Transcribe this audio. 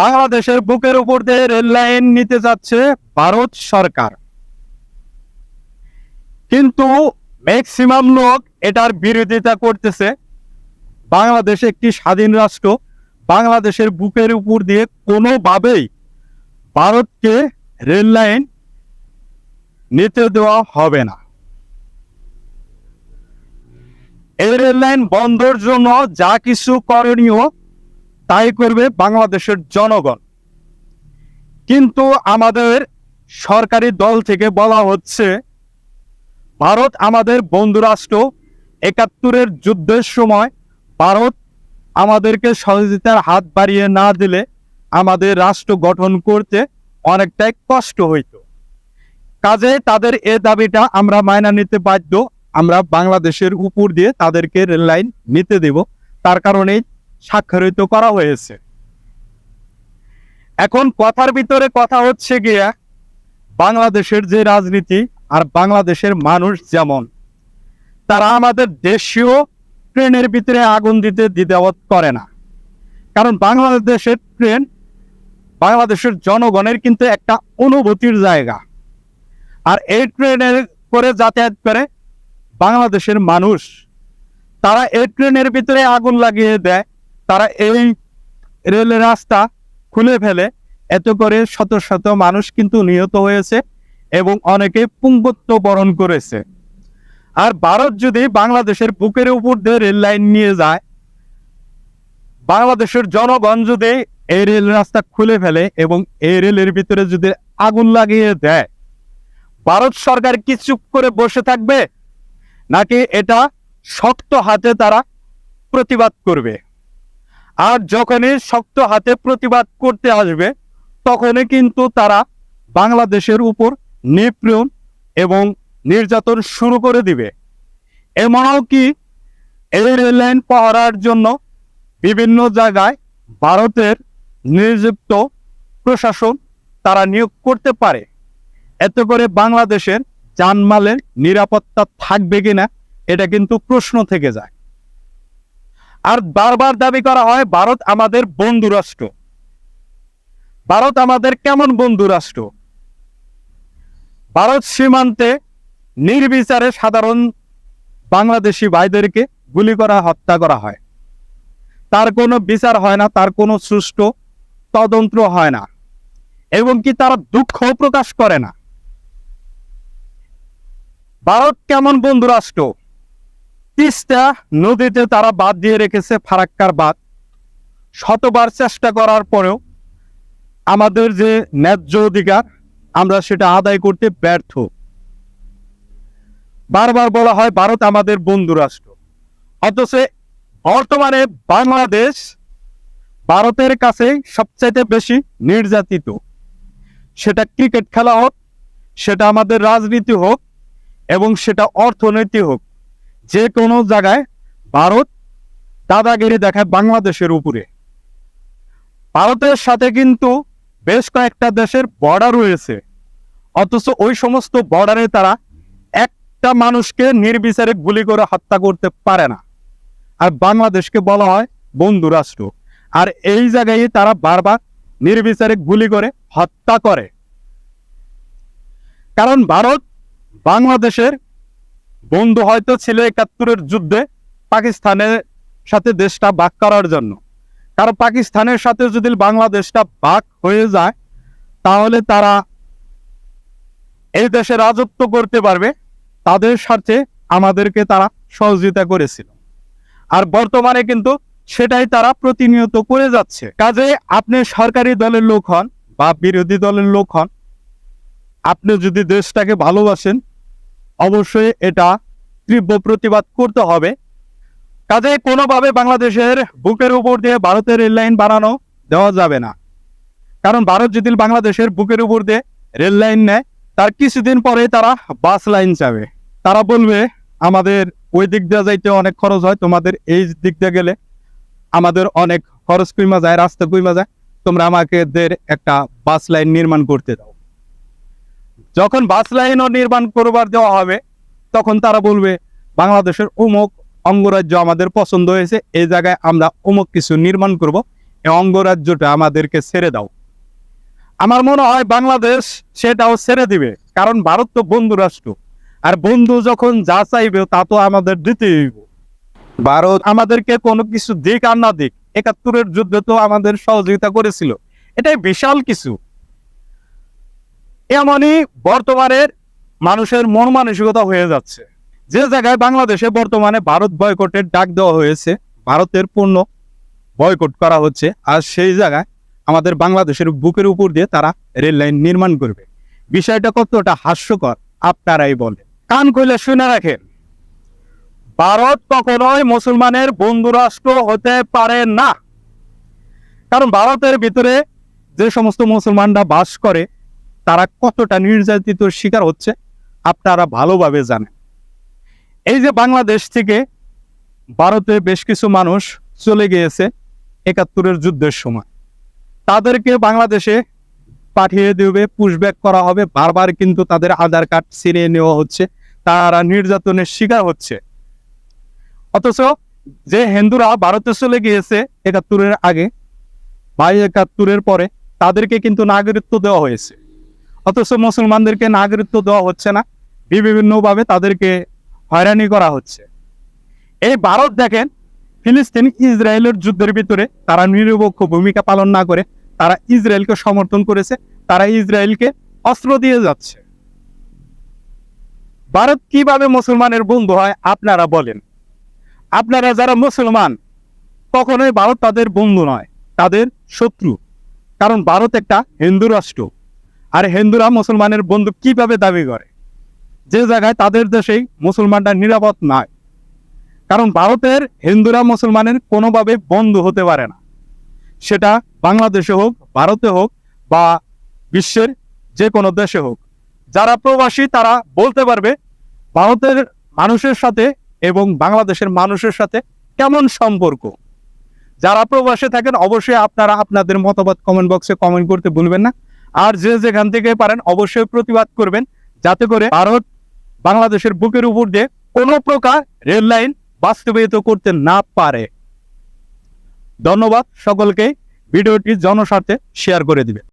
বাংলাদেশের বুকের উপর দিয়ে রেল লাইন নিতে যাচ্ছে ভারত সরকার। কিন্তু ম্যাক্সিমাম লোক এটার বিরোধিতা করতেছে। বাংলাদেশ একটি স্বাধীন রাষ্ট্র। বাংলাদেশের বুকের উপর দিয়ে কোনোভাবেই ভারতকে রেল লাইন নিতে দেওয়া হবে না। এই রেল লাইন বন্ধের জন্য যা কিছু করণীয় তাই করবে বাংলাদেশের জনগণ। কিন্তু আমাদের সরকারি দল থেকে বলা হচ্ছে, ভারত আমাদের বন্ধুরাষ্ট্র, একাত্তরের যুদ্ধের সময় ভারত আমাদেরকে সহযোগিতার হাত বাড়িয়ে না দিলে আমাদের রাষ্ট্র গঠন করতে অনেকটাই কষ্ট হইতো। কাজে তাদের এ দাবিটা আমরা মায়না নিতে বাধ্য। আমরা বাংলাদেশের উপর দিয়ে তাদেরকে রেল লাইন নিতে দেব। তার কারণেই স্বাক্ষরিত করা হয়েছে। এখন কথার ভিতরে কথা হচ্ছে গিয়া, বাংলাদেশের যে রাজনীতি আর বাংলাদেশের মানুষ যেমন, তারা আমাদের দেশীয় ট্রেনের ভিতরে আগুন দিতে দ্বিধাবোধ করে না। কারণ বাংলাদেশের ট্রেন বাংলাদেশের জনগণের কিন্তু একটা অনুভূতির জায়গা। আর এই ট্রেনের করে যাতায়াত করে বাংলাদেশের মানুষ, তারা এই ট্রেনের ভিতরে আগুন লাগিয়ে দেয় তারা এই রেল রাস্তা খুলে ফেলে। এত করে শত শত মানুষ কিন্তু নিহত হয়েছে এবং অনেকে পুঙ্গত্ব বরণ করেছে। আর ভারত যদি বাংলাদেশের বুকের উপর দিয়ে রেল লাইন নিয়ে যায়, বাংলাদেশের জনগণ যদি এই রেল রাস্তা খুলে ফেলে এবং এই রেলের ভিতরে যদি আগুন লাগিয়ে দেয়, ভারত সরকার কি চুপ করে বসে থাকবে? নাকি এটা শক্ত হাতে তারা প্রতিবাদ করবে? আর যখনই শক্ত হাতে প্রতিবাদ করতে আসবে, তখনই কিন্তু তারা বাংলাদেশের উপর নিপীড়ন এবং নির্যাতন শুরু করে দিবে। এমনও কি এই রেল লাইন পাহারার জন্য বিভিন্ন জায়গায় ভারতের নিযুক্ত প্রশাসন তারা নিয়োগ করতে পারে? এতে করে বাংলাদেশের জানমালের নিরাপত্তা থাকবে কিনা, এটা কিন্তু প্রশ্ন থেকে যায়। আর বারবার দাবি করা হয়, ভারত আমাদের বন্ধু রাষ্ট্র। ভারত আমাদের কেমন বন্ধু রাষ্ট্র? ভারত সীমান্তে নির্বিচারে সাধারণ বাংলাদেশি ভাইদেরকে গুলি করা, হত্যা করা হয়। তার কোনো বিচার হয় না, তার কোনো সুষ্ঠু তদন্ত হয় না। এবং কি তারা দুঃখ প্রকাশ করে না? ভারত কেমন বন্ধু রাষ্ট্র? তিস্তা নদীতে তারা বাদ দিয়ে রেখেছে ফারাক্কার বাদ শতবার চেষ্টা করার পরেও আমাদের যে ন্যায্য অধিকার, আমরা সেটা আদায় করতে ব্যর্থ। বারবার বলা হয়, ভারত আমাদের বন্ধু রাষ্ট্র। অথচ বর্তমানে বাংলাদেশ ভারতের কাছে সবচাইতে বেশি নির্যাতিত। সেটা ক্রিকেট খেলা হোক, সেটা আমাদের রাজনীতি হোক, এবং সেটা অর্থনীতি হোক। যে কোনো জায়গায় ভারত দাদাগিরি দেখায় বাংলাদেশের উপরে। ভারতের সাথে কিন্তু বেশ কয়েকটা দেশের বর্ডার রয়েছে। অথচ ওই সমস্ত বর্ডারে তারা একটা মানুষকে নির্বিচারে গুলি করে হত্যা করতে পারে না। আর বাংলাদেশকে বলা হয় বন্ধু রাষ্ট্র। আর এই জায়গায় তারা বারবার নির্বিচারে গুলি করে হত্যা করে। কারণ ভারত বাংলাদেশের বন্ধু হয়তো ছিল একাত্তরের যুদ্ধে পাকিস্তানের সাথে দেশটা বাক করার জন্য। কারণ পাকিস্তানের সাথে যদি বাংলাদেশটা বাক হয়ে যায়, তাহলে তারা এই দেশে রাজত্ব করতে পারবে। তাদের স্বার্থে আমাদেরকে তারা সহযোগিতা করেছিল। আর বর্তমানে কিন্তু সেটাই তারা প্রতিনিয়ত করে যাচ্ছে। কাজে আপনি সরকারি দলের লোক হন বা বিরোধী দলের লোক হন, আপনি যদি দেশটাকে ভালোবাসেন অবশ্যই এটা তীব্র প্রতিবাদ করতে হবে। কাজে কোনোভাবে বাংলাদেশের বুকের উপর দিয়ে ভারতের রেল লাইন বানানো দেওয়া যাবে না। কারণ ভারত যদি বাংলাদেশের বুকের উপর দিয়ে রেল লাইন নেয়, তার কিছুদিন পরে তারা বাস লাইন চাবে তারা বলবে, আমাদের ওই দিক দিয়ে যাইতে অনেক খরচ হয়, তোমাদের এই দিক দিয়ে গেলে আমাদের অনেক খরচ কইমা যায়, রাস্তা কইমা যায়, তোমরা আমাকে একটা বাস লাইন নির্মাণ করতে দাও। যখন বাস লাইনও নির্মাণ করবার দেওয়া হবে, তখন তারা বলবে, বাংলাদেশের অমুক অঙ্গরাজ্য আমাদের পছন্দ হয়েছে, এই জায়গায় আমরা অমুক কিছু নির্মাণ করব, এই অঙ্গরাজ্যটা আমাদেরকে ছেড়ে দাও। আমার মনে হয় বাংলাদেশ সেটাও ছেড়ে দিবে, কারণ ভারত তো বন্ধু রাষ্ট্র, আর বন্ধু যখন যা চাইবে তা তো আমাদের হইব। ভারত আমাদেরকে কোনো কিছু দিক আর না দিক, একাত্তরের যুদ্ধে তো আমাদের সহযোগিতা করেছিল, এটাই বিশাল কিছু। এমনই বর্তমানের মানুষের মন মানসিকতা হয়ে যাচ্ছে। যে জায়গায় বাংলাদেশে বর্তমানে ভারত বয়কটের ডাক দেওয়া হয়েছে, ভারতের পণ্য বয়কট করা হচ্ছে, আর সেই জায়গায় আমাদের বাংলাদেশের বুকের উপর দিয়ে তারা রেল লাইন নির্মাণ করবে। বিষয়টা কতটা হাস্যকর, আপনারাই বলেন। কান খুলে শুনে রাখেন, ভারত কখনোই মুসলমানের বন্ধু রাষ্ট্র হতে পারে না। কারণ ভারতের ভিতরে যে সমস্ত মুসলমানরা বাস করে তারা কতটা নির্যাতিত শিকার হচ্ছে আপনারা ভালোভাবে জানেন। এই যে বাংলাদেশ থেকে ভারতে বেশ কিছু মানুষ চলে গিয়েছে একাত্তরের যুদ্ধের সময়। তাদেরকে বাংলাদেশে পাঠিয়ে দেবে পুশব্যাক করা হবে, বারবার কিন্তু তাদের আধার কার্ড ছিনিয়ে নেওয়া হচ্ছে, তারা নির্যাতনের শিকার হচ্ছে। অথচ যে হিন্দুরা ভারতে চলে গিয়েছে একাত্তরের আগে বা একাত্তরের পরে তাদেরকে কিন্তু নাগরিকত্ব দেওয়া হয়েছে। অথচ মুসলমানদেরকে নাগরিকত্ব দেওয়া হচ্ছে না। বিভিন্নভাবে তাদেরকে হয়রানি করা হচ্ছে। এই ভারত দেখেন, ফিলিস্তিন ইসরায়েলের যুদ্ধের ভিতরে তারা নিরপেক্ষ ভূমিকা পালন না করে তারা ইসরায়েলকে সমর্থন করেছে, তারা ইসরায়েলকে অস্ত্র দিয়ে যাচ্ছে। ভারত কীভাবে মুসলমানের বন্ধু হয় আপনারা বলেন। আপনারা যারা মুসলমান, কখনোই ভারত তাদের বন্ধু নয়, তাদের শত্রু। কারণ ভারত একটা হিন্দু রাষ্ট্র। আর হিন্দুরা মুসলমানের বন্ধু কীভাবে দাবি করে? যে জায়গায় তাদের দেশেই মুসলমানরা নিরাপদ নয়। কারণ ভারতের হিন্দুরা মুসলমানের কোনোভাবে বন্ধু হতে পারে না। সেটা বাংলাদেশে হোক, ভারতে হোক বা বিশ্বের যে কোনো দেশে হোক। যারা প্রবাসী, তারা বলতে পারবে ভারতের মানুষের সাথে এবং বাংলাদেশের মানুষের সাথে কেমন সম্পর্ক। যারা প্রবাসে থাকেন, অবশ্যই আপনারা আপনাদের মতামত কমেন্ট বক্সে কমেন্ট করতে ভুলবেন না। আর যে যেখান থেকে পারেন অবশ্যই প্রতিবাদ করবেন, যাতে করে ভারত বাংলাদেশের বুকের উপর দিয়ে কোনো প্রকার রেল লাইন বাস্তবায়িত করতে না পারে। ধন্যবাদ সকলকে, ভিডিওটি জনস্বার্থে শেয়ার করে দিবেন।